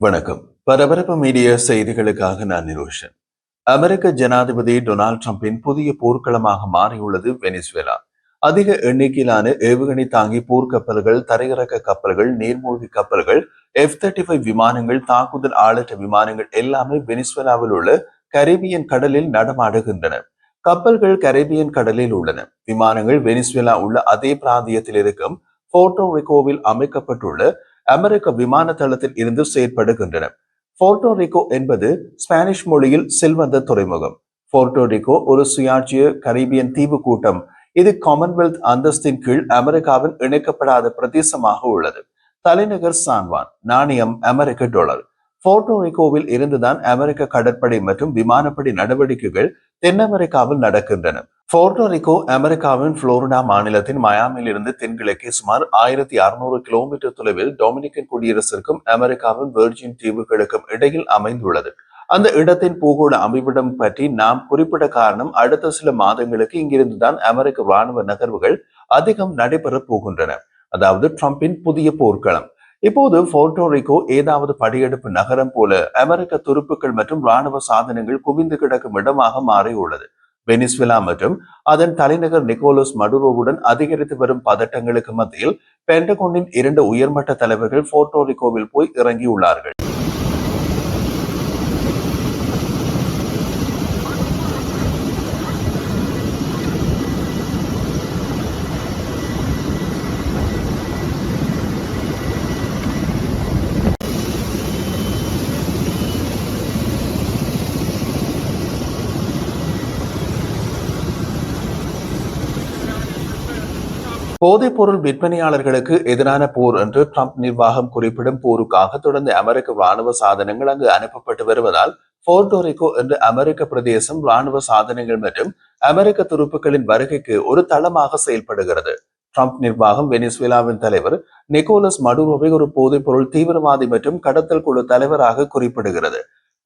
வணக்கம். பரபரப்பு மீடியா செய்திகளுக்காக நான் நிரோஷன். அமெரிக்க ஜனாதிபதி டொனால்ட் ட்ரம்பின் புதிய போர்க்களமாக மாறியுள்ளது வெனிசுவேலா. அதிக எண்ணிக்கையிலான ஏவுகணை தாங்கி போர்க்கப்பல்கள் தரையிறக்க கப்பல்கள் நீர்மூழ்கி கப்பல்கள் எஃப் தேர்ட்டி ஃபைவ் விமானங்கள் தாக்குதல் ஆளற்ற விமானங்கள் எல்லாமே வெனிசுவேலாவில் உள்ள கரீபியன் கடலில் நடமாடுகின்றன. கப்பல்கள் கரீபியன் கடலில் உள்ளன. விமானங்கள் வெனிசுவேலா உள்ள அதே பிராந்தியத்தில் இருக்கும் போர்ட்டோ ரிகோவில் அமைக்கப்பட்டுள்ள அமெரிக்க விமான தளத்தில் இருந்து செயற்படுகின்றன. போர்டோரிகோ என்பது ஸ்பானிஷ் மொழியில் செல்வந்த துறைமுகம். போர்டோரிகோ ஒரு சுயாட்சிய கரீபியன் தீவு கூட்டம். இது காமன்வெல்த் அந்தஸ்தின் கீழ் அமெரிக்காவில் இணைக்கப்படாத பிரதேசமாக உள்ளது. தலைநகர் சான்வான் நாணயம் அமெரிக்க டாலர். போர்டோரிகோவில் இருந்துதான் அமெரிக்க கடற்படை மற்றும் விமானப்படை நடவடிக்கைகள் தென் அமெரிக்காவில் நடக்கின்றன. போர்டோரிகோ அமெரிக்காவின் புளோரிடா மாநிலத்தின் மயாமில் இருந்து தென்கிழக்கே சுமார் ஆயிரத்தி அறுநூறு கிலோமீட்டர் தொலைவில் டொமினிக்கன் குடியரசிற்கும் அமெரிக்காவின் வெர்ஜின் தீவுகளுக்கும் இடையில் அமைந்துள்ளது. அந்த இடத்தின் பூகோள அமைவிடம் பற்றி நாம் குறிப்பிட காரணம் அடுத்த சில மாதங்களுக்கு இங்கிருந்துதான் அமெரிக்க ராணுவ நகர்வுகள் அதிகம் நடைபெற போகின்றன. அதாவது ட்ரம்பின் புதிய போர்க்களம். இப்போது போர்டோரிகோ ஏதாவது படையெடுப்பு நகரம் போல அமெரிக்க துருப்புக்கள் மற்றும் ராணுவ சாதனங்கள் குவிந்து கிடக்கும் இடமாக மாறியுள்ளது. வெனிசுவேலா மற்றும் அதன் தலைநகர் நிக்கோலஸ் மடுரோவுடன் அதிகரித்து வரும் பதட்டங்களுக்கு மத்தியில் பென்டகோனின் இரண்டு உயர்மட்ட தலைவர்கள் போர்டோரிகோவில் போய் இறங்கியுள்ளார்கள். போதைப் பொருள் விற்பனையாளர்களுக்கு எதிரான போர் என்று ட்ரம்ப் நிர்வாகம் குறிப்பிடும் போருக்காக தொடர்ந்து அமெரிக்க ராணுவ சாதனங்கள் அங்கு அனுப்பப்பட்டு வருவதால் போர்டோரிகோ என்ற அமெரிக்க பிரதேசம் ராணுவ சாதனங்கள் மற்றும் அமெரிக்க துருப்புகளின் வருகைக்கு ஒரு தளமாக செயல்படுகிறது. ட்ரம்ப் நிர்வாகம் வெனிசுவேலாவின் தலைவர் நிக்கோலஸ் மடுரோவை ஒரு போதைப் பொருள் தீவிரவாதி மற்றும் கடத்தல் குழு தலைவராக குறிப்பிடுகிறது.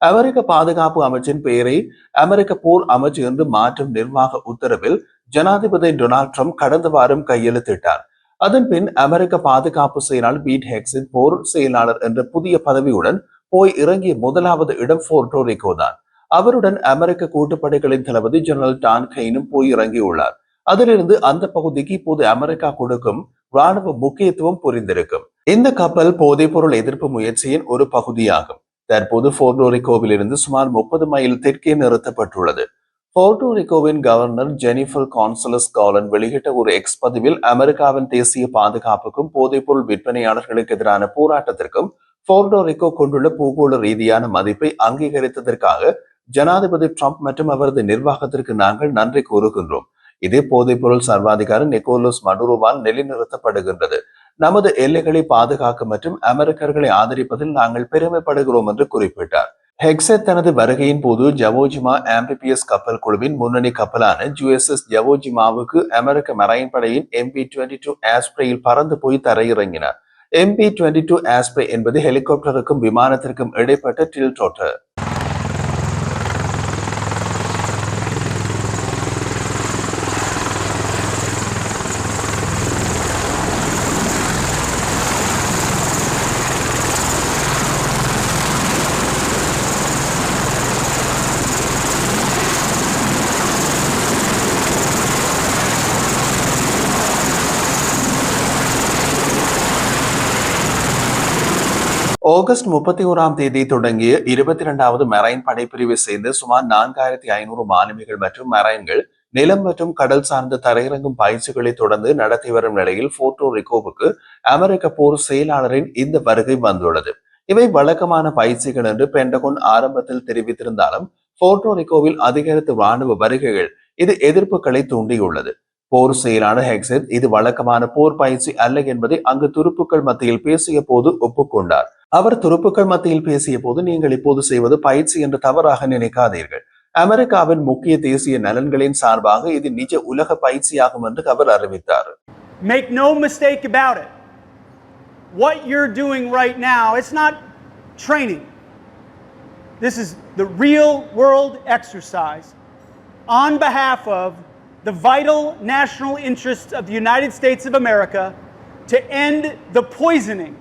அமெரிக்க பாதுகாப்பு அமைச்சின் பெயரை அமெரிக்க போர் அமைச்சு என்று மாற்றும் நிர்வாக உத்தரவில் ஜனாதிபதி டொனால்ட் ட்ரம்ப் கடந்த வாரம் கையெழுத்திட்டார். அதன் பின் அமெரிக்க பாதுகாப்பு செயலாளர் பீட் ஹெக்ஸின் போர் செயலாளர் என்ற புதிய பதவியுடன் போய் இறங்கிய முதலாவது இடம் போர்டோரிகோ தான் அவருடன் அமெரிக்க கூட்டுப்படைகளின் தளபதி ஜெனரல் டான் கைனும் போய் இறங்கியுள்ளார். அதிலிருந்து அந்த பகுதிக்கு இப்போது அமெரிக்கா கொடுக்கும் ராணுவ முக்கியத்துவம் புரிந்திருக்கும். இந்த கப்பல் போதைப்பொருள் எதிர்ப்பு முயற்சியின் ஒரு பகுதியாகும். தற்போது போர்டோரிகோவிலிருந்து சுமார் முப்பது மைல் தெற்கே நிறுத்தப்பட்டுள்ளது. போர்டோரிகோவின் கவர்னர் ஜெனிஃபர் கான்சலஸ் காலன் வெளியிட்ட ஒரு எக்ஸ் பதிவில் அமெரிக்காவின் தேசிய பாதுகாப்புக்கும் போதைப்பொருள் விற்பனையாளர்களுக்கு எதிரான போராட்டத்திற்கும் போர்டோரிகோ கொண்டுள்ள பூகோள ரீதியான மதிப்பை அங்கீகரித்ததற்காக ஜனாதிபதி ட்ரம்ப் மற்றும் அவரது நிர்வாகத்திற்கு நாங்கள் நன்றி கூறுகின்றோம். இதே போதைப்பொருள் சர்வாதிகாரி நிக்கோலஸ் மடுரோவால் நிலைநிறுத்தப்படுகின்றது. நமது எல்லைகளை பாதுகாக்க மற்றும் அமெரிக்கர்களை ஆதரிப்பதில் நாங்கள் பெருமைப்படுகிறோம் என்று குறிப்பிட்டார். ஹெக்ஸெட் தனது வருகையின் போது ஜவோஜிமா ஆம்பிபிஎஸ் கப்பல் குழுவின் முன்னணி கப்பலான ஜுஎஸ்எஸ் ஜவோஜிமாவுக்கு அமெரிக்க மரைன் படையின் எம்பி டுவெண்ட்டி டூ ஆஸ்பிரையில் பறந்து போய் தரையிறங்கினார். எம்பி டுவெண்ட்டி டூ ஆஸ்பிரை என்பது ஹெலிகாப்டருக்கும் விமானத்திற்கும் இடைப்பட்ட டில்டோட்டர் ஆகஸ்ட் முப்பத்தி ஓராம் தேதி தொடங்கிய இருபத்தி இரண்டாவது மெரைன் படைப்பிரிவை சேர்ந்த சுமார் நான்காயிரத்தி ஐநூறு மாலுமிகள் மற்றும் மெரைன்கள் நிலம் மற்றும் கடல் சார்ந்த தரையிறங்கும் பயிற்சிகளை தொடர்ந்து நடத்தி வரும் நிலையில் போர்ட்டோ ரிகோவுக்கு அமெரிக்க போர் செயலாளரின் இந்த வருகை வந்துள்ளது. இவை வழக்கமான பயிற்சிகள் என்று பென்டகோன் ஆரம்பத்தில் தெரிவித்திருந்தாலும் போர்ட்டோ ரிகோவில் அதிகரித்த ராணுவ வருகைகள் இது எதிர்ப்புகளை தூண்டியுள்ளது. போர் செயலாளர் ஹெக்ஸெட் இது வழக்கமான போர் பயிற்சி அல்ல என்பதை அங்கு துருப்புக்கள் மத்தியில் பேசிய போது ஒப்புக்கொண்டார். அவர் துருப்புக்கள் மத்தியில் பேசிய போது நீங்கள் இப்போது செய்வது பயிற்சி என்று தவறாக நினைக்காதீர்கள் அமெரிக்காவின் முக்கிய தேசிய நலன்களின் சார்பாக இது நிஜ உலக பயிற்சியாகும் என்று அவர் அறிவித்தார் Make no mistake about it. What you're doing right now, it's not training. This is the real world exercise on behalf of the vital national interests of the United States of America to end the poisoning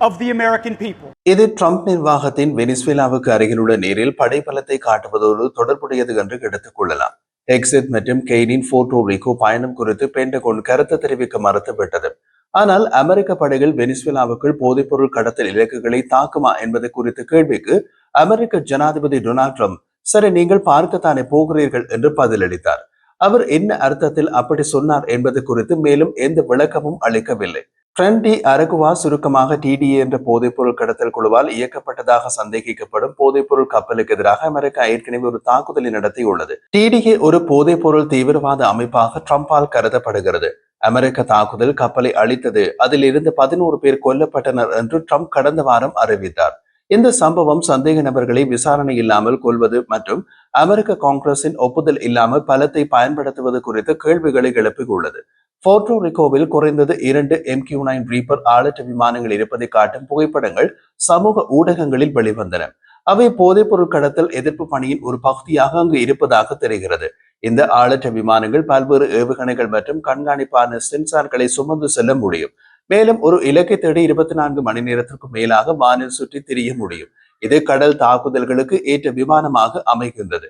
of the American people. இது Trump நிர்வாகத்தின் வெனிசுவேலாவுக்கு அருகிலுள்ள நீரில் படைபலத்தை காட்டுவதோடு தொடர்புடையது என்று எடுத்துக் கொள்ளலாம். Exit மற்றும் கெய்னின் போர்ட்டோ ரிகோ பயணம் குறித்து பென்டகோன் கருத்து தெரிவிக்க மறுத்துவிட்டது. ஆனால் அமெரிக்க படைகள் வெனிசுவேலாவுக்குள் போதைப்பொருள் கடத்தல் இலக்குகளை தாக்குமா என்பது குறித்த கேள்விக்கு அமெரிக்க ஜனாதிபதி டொனால்ட் ட்ரம்ப் சரி நீங்கள் பார்க்கத்தானே போகிறீர்கள்? என்று பதிலளித்தார். அவர் என்ன அர்த்தத்தில் அப்படி சொன்னார் என்பது குறித்து மேலும் எந்த விளக்கமும் அளிக்கவில்லை. ட்ரெண்டி அரகுவா சுருக்கமாக டிடிஏ என்ற போதைப்பொருள் கடத்தல் குழுவால் இயக்கப்பட்டதாக சந்தேகிக்கப்படும் போதைப்பொருள் கப்பலுக்கு எதிராக அமெரிக்கா ஏற்கனவே ஒரு தாக்குதலை நடத்தியுள்ளது டிடிஏ ஒரு போதைப்பொருள் தீவிரவாத அமைப்பாக ட்ரம்பால் கருதப்படுகிறது. அமெரிக்க தாக்குதல் கப்பலை அழித்தது. அதில் இருந்து பதினோரு பேர் கொல்லப்பட்டனர் என்று ட்ரம்ப் கடந்த வாரம் அறிவித்தார். இந்த சம்பவம் சந்தேக நபர்களை விசாரணை இல்லாமல் கொள்வது மற்றும் அமெரிக்க காங்கிரஸின் ஒப்புதல் இல்லாமல் பலத்தை பயன்படுத்துவது குறித்து கேள்விகளை எழுப்பியுள்ளது. போர்ட்டோ ரிகோவில் குறைந்தது இரண்டு எம்கியூ நைன் ரீப்பர் ஆலட்டு விமானங்கள் இருப்பதை காட்டும் புகைப்படங்கள் சமூக ஊடகங்களில் வெளிவந்தன. அவை போதைப்பொருள் கடத்தல் எதிர்ப்பு பணியின் ஒரு பகுதியாக அங்கு இருப்பதாக தெரிகிறது. இந்த ஆளற்ற விமானங்கள் பல்வேறு ஏவுகணைகள் மற்றும் கண்காணிப்பான சென்சார்களை சுமந்து செல்ல முடியும். மேலும் ஒரு இலக்கை தேடி இருபத்தி நான்கு மணி நேரத்திற்கும் மேலாக வானில் சுற்றி திரிய முடியும். இது கடல் தாக்குதல்களுக்கு ஏற்ற விமானமாக அமைகின்றது.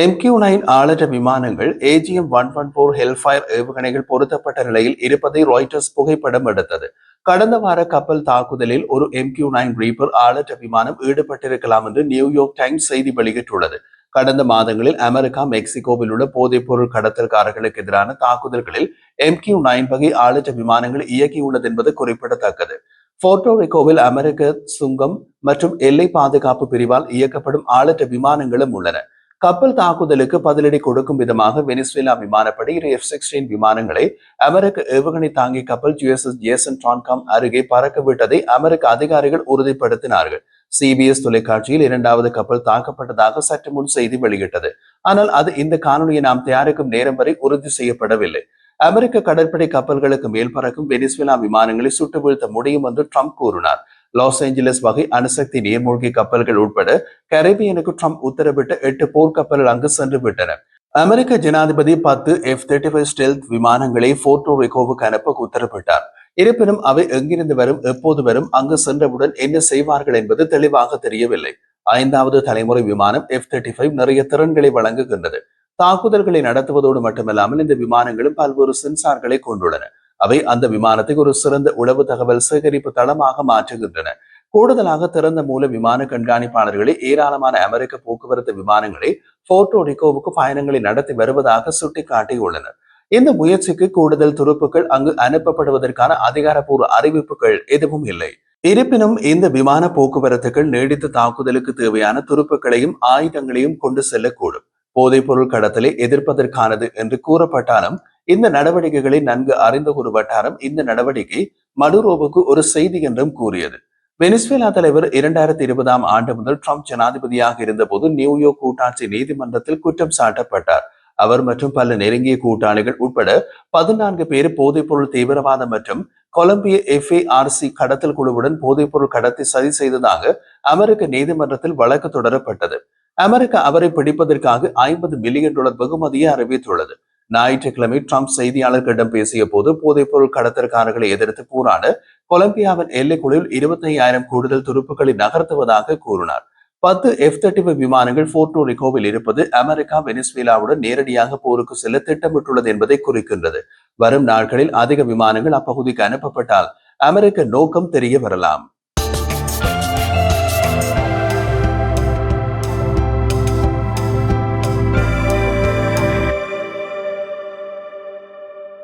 எம்கியூ நைன் ஆளற்ற விமானங்கள் AGM one one four Hellfire ஏவுகணைகள் பொருத்தப்பட்ட நிலையில் இருப்பதை ராய்டர்ஸ் புகைப்படம் எடுத்தது. கடந்த வார கப்பல் தாக்குதலில் ஒரு எம்கியூ நைன் ரீப்பர் ஆளற்ற விமானம் ஈடுபட்டிருக்கலாம் என்று நியூயார்க் டைம்ஸ் செய்தி வெளியிட்டுள்ளது. கடந்த மாதங்களில் அமெரிக்கா மெக்சிகோவில் உள்ள போதைப்பொருள் கடத்தல்காரர்களுக்கு எதிரான தாக்குதல்களில் எம்கியூ நைன் வகை ஆளற்ற விமானங்கள் இயக்கியுள்ளது என்பது குறிப்பிடத்தக்கது. போர்ட்டோரிக்கோவில் அமெரிக்க சுங்கம் மற்றும் எல்லை பாதுகாப்பு பிரிவால் இயக்கப்படும் ஆளற்ற விமானங்களும் உள்ளன. கப்பல் தாக்குதலுக்கு பதிலடி கொடுக்கும் விதமாக வெனிசுவேலா விமானப்படை இரு எஃப் சிக்ஸ்டீன் விமானங்களை அமெரிக்க ஏவுகணை தாங்கி கப்பல் யுஎஸ்எஸ் ஜேசன் ட்ரான்காம் அருகே பறக்க விட்டதை அமெரிக்க அதிகாரிகள் உறுதிப்படுத்தினார்கள். சிபிஎஸ் தொலைக்காட்சியில் இரண்டாவது கப்பல் தாக்கப்பட்டதாக சற்று முன் செய்தி வெளியிட்டது. ஆனால் அது இந்த காணொலியை நாம் தயாரிக்கும் நேரம் வரை உறுதி செய்யப்படவில்லை. அமெரிக்க கடற்படை கப்பல்களுக்கு மேல் பறக்கும் வெனிசுவேலா விமானங்களை சுட்டு வீழ்த்த முடியும் என்று ட்ரம்ப் கூறினார். லாஸ் ஏஞ்சலஸ் வகை அணுசக்தி நீர்மூழ்கி கப்பல்கள் உட்பட கரேபியனுக்கு ட்ரம்ப் உத்தரவிட்ட எட்டு போர்க்கப்பல்கள் அங்கு சென்று விட்டன. அமெரிக்க ஜனாதிபதி பத்து எஃப் தேர்ட்டி ஃபைவ் ஸ்டெல்த் விமானங்களை போர்ட்டோ ரிகோவுக்கு அனுப்ப உத்தரவிட்டார். இருப்பினும் அவை எங்கிருந்து வரும் எப்போது வரும் அங்கு சென்றவுடன் என்ன செய்வார்கள் என்பது தெளிவாக தெரியவில்லை. ஐந்தாவது தலைமுறை விமானம் எஃப் தேர்ட்டி ஃபைவ் நிறைய திறன்களை வழங்குகின்றது. தாக்குதல்களை நடத்துவதோடு மட்டுமல்லாமல் இந்த விமானங்களும் பல்வேறு சென்சார்களை கொண்டுள்ளன. அவை அந்த விமானத்தை ஒரு சிறந்த உளவு தகவல் சேகரிப்பு தளமாக மாற்றுகின்றன. கூடுதலாக திறந்த மூல விமான கண்காணிப்பாளர்களை ஏராளமான அமெரிக்க போக்குவரத்து விமானங்களை போர்ட்டோ ரிகோவுக்கு பயணங்களை நடத்தி வருவதாக சுட்டிக்காட்டியுள்ளனர். இந்த முயற்சிக்கு கூடுதல் துருப்புகள் அங்கு அனுப்பப்படுவதற்கான அதிகாரப்பூர்வ அறிவிப்புகள் எதுவும் இல்லை. இருப்பினும் இந்த விமான போக்குவரத்துகள் நீடித்த தாக்குதலுக்கு தேவையான துருப்புகளையும் ஆயுதங்களையும் கொண்டு செல்லக்கூடும். போதைப்பொருள் கடத்தலை எதிர்ப்பதற்கானது என்று கூறப்பட்டாலும் இந்த நடவடிக்கைகளை நன்கு அறிந்த ஒரு வட்டாரம் இந்த நடவடிக்கை மடுரோவுக்கு ஒரு செய்தி என்றும் கூறியது. வெனிசுவேலா தலைவர் இரண்டாயிரத்தி இருபதாம் ஆண்டு முதல் ட்ரம்ப் ஜனாதிபதியாக இருந்தபோது நியூயோர்க் கூட்டாட்சி நீதிமன்றத்தில் குற்றம் சாட்டப்பட்டார். அவர் மற்றும் பல நெருங்கிய கூட்டாளிகள் உட்பட பதினான்கு பேர் போதைப்பொருள் தீவிரவாதம் மற்றும் கொலம்பிய எஃப்ஏஆர்சி கடத்தல் குழுவுடன் போதைப்பொருள் கடத்தி சதி செய்ததாக அமெரிக்க நீதிமன்றத்தில் வழக்கு தொடரப்பட்டது. அமெரிக்கா அவரை பிடிப்பதற்காக ஐம்பது மில்லியன் டாலர் வெகுமதியை அறிவித்துள்ளது. ஞாயிற்றுக்கிழமை ட்ரம்ப் செய்தியாளர்களிடம் பேசிய போது போதைப்பொருள் கடத்தற்காரர்களை எதிர்த்து போராட கொலம்பியாவின் எல்லைக்குழுவில் இருபத்தி ஐயாயிரம் கூடுதல் துருப்புகளை நகர்த்துவதாக கூறினார். பத்து எஃப் தேர்ட்டி ஃபைவ் விமானங்கள் போர்ட்டோ ரிகோவில் இருப்பது அமெரிக்கா வெனிசுவேலாவுடன் நேரடியாக போருக்கு செல்ல திட்டமிட்டுள்ளது என்பதை குறிக்கின்றது. வரும் நாட்களில் அதிக விமானங்கள் அப்பகுதிக்கு அனுப்பப்பட்டால் அமெரிக்க நோக்கம் தெரிய வரலாம்.